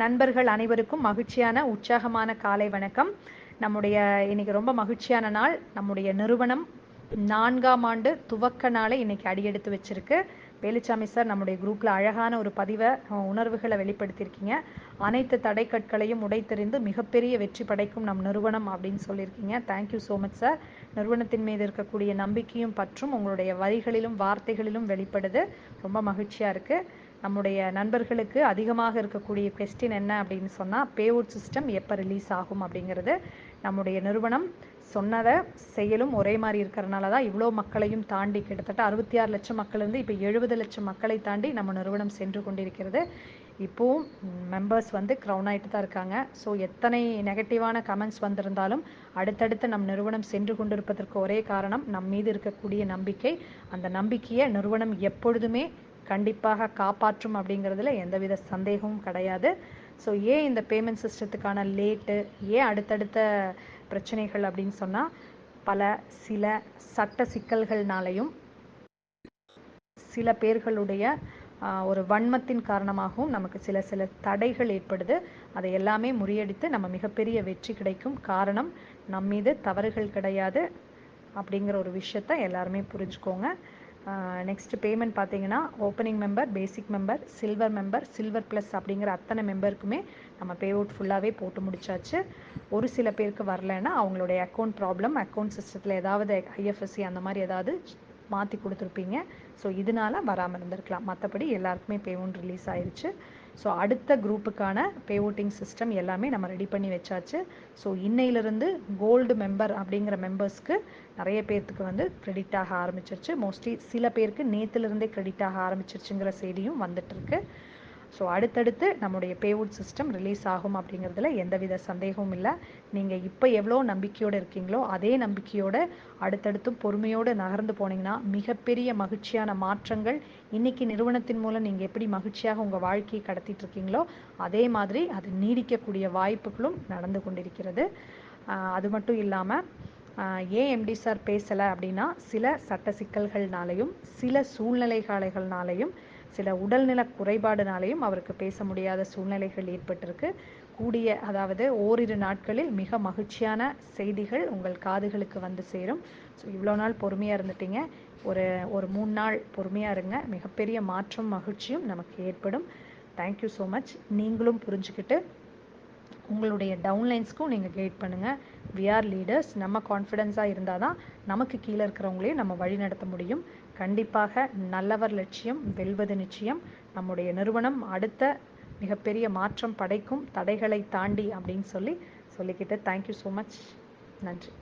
நண்பர்கள் அனைவருக்கும் மகிழ்ச்சியான உற்சாகமான காலை வணக்கம். நம்முடைய இன்னைக்கு ரொம்ப மகிழ்ச்சியான நாள். நம்முடைய நிறுவனம் நான்காம் ஆண்டு துவக்க நாளை இன்னைக்கு அடியெடுத்து வச்சிருக்கு. வேலுச்சாமி சார் நம்முடைய குரூப்ல அழகான ஒரு பதிவை உணர்வுகளை வெளிப்படுத்தியிருக்கீங்க. அனைத்து தடைக்கற்களையும் உடைத்தெறிந்து மிகப்பெரிய வெற்றி படைக்கும் நம் நிறுவனம் அப்படின்னு சொல்லியிருக்கீங்க. தேங்க்யூ ஸோ மச் சார் நிறுவனத்தின் மீது இருக்கக்கூடிய நம்பிக்கையும் பற்றும் உங்களுடைய வரிகளிலும் வார்த்தைகளிலும் வெளிப்படுது. ரொம்ப மகிழ்ச்சியா இருக்கு. நம்முடைய நண்பர்களுக்கு அதிகமாக இருக்கக்கூடிய கொஸ்டின் என்ன அப்படின்னு சொன்னால் பேவுட் சிஸ்டம் எப்போ ரிலீஸ் ஆகும் அப்படிங்கிறது. நம்முடைய நிறுவனம் சொன்னதை செயலும் ஒரே மாதிரி இருக்கிறனால தான் இவ்வளோ மக்களையும் தாண்டி கிட்டத்தட்ட அறுபத்தி ஆறு லட்சம் மக்கள்லேருந்து இப்போ எழுபது லட்சம் மக்களை தாண்டி நம்ம நிறுவனம் சென்று கொண்டிருக்கிறது. இப்போவும் மெம்பர்ஸ் வந்து க்ரௌன் ஆகிட்டு தான் இருக்காங்க. ஸோ எத்தனை நெகட்டிவான கமெண்ட்ஸ் வந்திருந்தாலும் அடுத்தடுத்து நம் நிறுவனம் சென்று கொண்டிருப்பதற்கு ஒரே காரணம் நம் மீது இருக்கக்கூடிய நம்பிக்கை. அந்த நம்பிக்கையை நிறுவனம் எப்பொழுதுமே கண்டிப்பாக காப்பாற்றும் அப்படிங்கிறதுல எந்தவித சந்தேகமும் கிடையாது. ஸோ ஏன் இந்த பேமெண்ட் சிஸ்டத்துக்கான லேட்டு ஏன் அடுத்தடுத்த பிரச்சனைகள் அப்படின்னு சொன்னால் பல சில சட்ட சிக்கல்கள்னாலையும் சில பேர்களுடைய ஆஹ், ஒரு வன்மத்தின் காரணமாகவும் நமக்கு சில சில தடைகள் ஏற்படுது. அதை எல்லாமே முறியடித்து நம்ம மிகப்பெரிய வெற்றி கிடைக்கும் காரணம் நம்மீது தவறுகள் கிடையாது அப்படிங்கிற ஒரு விஷயத்த எல்லாருமே புரிஞ்சுக்கோங்க. நெக்ஸ்ட் பேமெண்ட் பார்த்தீங்கன்னா opening member basic member silver member silver plus அப்படிங்கிற அத்தனை மெம்பருக்குமே நம்ம பே அவுட் ஃபுல்லாகவே போட்டு முடிச்சாச்சு. ஒரு சில பேருக்கு வரலைன்னா அவங்களுடைய அக்கௌண்ட் ப்ராப்ளம் அக்கௌண்ட் சிஸ்டத்தில் ஏதாவது ஐஎஃப்எஸ்சி அந்த மாதிரி ஏதாவது மாற்றி கொடுத்துருப்பீங்க. ஸோ இதனால வராமல் இருந்திருக்கலாம். மற்றபடி எல்லாருக்குமே பேமெண்ட் ரிலீஸ் ஆயிடுச்சு ஸோ அடுத்த குரூப்புக்கான பே ஓட்டிங் சிஸ்டம் எல்லாமே நம்ம ரெடி பண்ணி வச்சாச்சு. ஸோ இன்னையிலிருந்து கோல்டு மெம்பர் அப்படிங்கிற மெம்பர்ஸ்க்கு நிறைய பேர்த்துக்கு வந்து கிரெடிட் ஆக ஆரம்பிச்சிருச்சு. மோஸ்ட்லி சில பேருக்கு நேற்றுலேருந்தே கிரெடிட் ஆக ஆரம்பிச்சிருச்சுங்கிற செய்தியும் வந்துட்டு இருக்கு. ஸோ அடுத்தடுத்து நம்முடைய பேவுட் சிஸ்டம் ரிலீஸ் ஆகும் அப்படிங்கிறதுல எந்தவித சந்தேகமும் இல்லை. நீங்கள் இப்போ எவ்வளோ நம்பிக்கையோடு இருக்கீங்களோ அதே நம்பிக்கையோடு அடுத்தடுத்தும் பொறுமையோடு நகர்ந்து போனீங்கன்னா மிகப்பெரிய மகிழ்ச்சியான மாற்றங்கள் இன்றைக்கி நிறுவனத்தின் மூலம் நீங்கள் எப்படி மகிழ்ச்சியாக உங்கள் வாழ்க்கையை கடத்திட்டு இருக்கீங்களோ அதே மாதிரி அது நீடிக்கக்கூடிய வாய்ப்புகளும் நடந்து கொண்டிருக்கிறது. அது மட்டும் இல்லாமல் ஏன் எம்டி சார் பேசலை அப்படின்னா சில சட்ட சிக்கல்கள்னாலையும் சில சூழ்நிலைகளைகள்னாலையும் சில உடல்நல குறைபாடுனாலையும் அவருக்கு பேச முடியாத சூழ்நிலைகள் ஏற்பட்டிருக்கு. கூடிய அதாவது ஓரிரு நாட்களில் மிக மகிழ்ச்சியான செய்திகள் உங்கள் காதுகளுக்கு வந்து சேரும். ஸோ இவ்வளோ நாள் பொறுமையாக இருந்துட்டீங்க. ஒரு ஒரு மூணு நாள் பொறுமையாக இருங்க. மிகப்பெரிய மாற்றம் மகிழ்ச்சியும் நமக்கு ஏற்படும். தேங்க்யூ ஸோ மச் நீங்களும் புரிஞ்சுக்கிட்டு உங்களுடைய டவுன்லைன்ஸ்க்கும் நீங்கள் கைட் பண்ணுங்கள் வி ஆர் லீடர்ஸ் நம்ம கான்ஃபிடென்ஸாக இருந்தால் தான் நமக்கு கீழே இருக்கிறவங்களையும் நம்ம வழி நடத்த முடியும். கண்டிப்பாக நல்லவர் லட்சியம் வெல்வது நிச்சயம். நம்முடைய நிறுவனம் அடுத்த மிகப்பெரிய மாற்றம் படைக்கும் தடைகளை தாண்டி அப்படின்னு சொல்லி சொல்லிக்கிட்டு தேங்க்யூ ஸோ மச் நன்றி.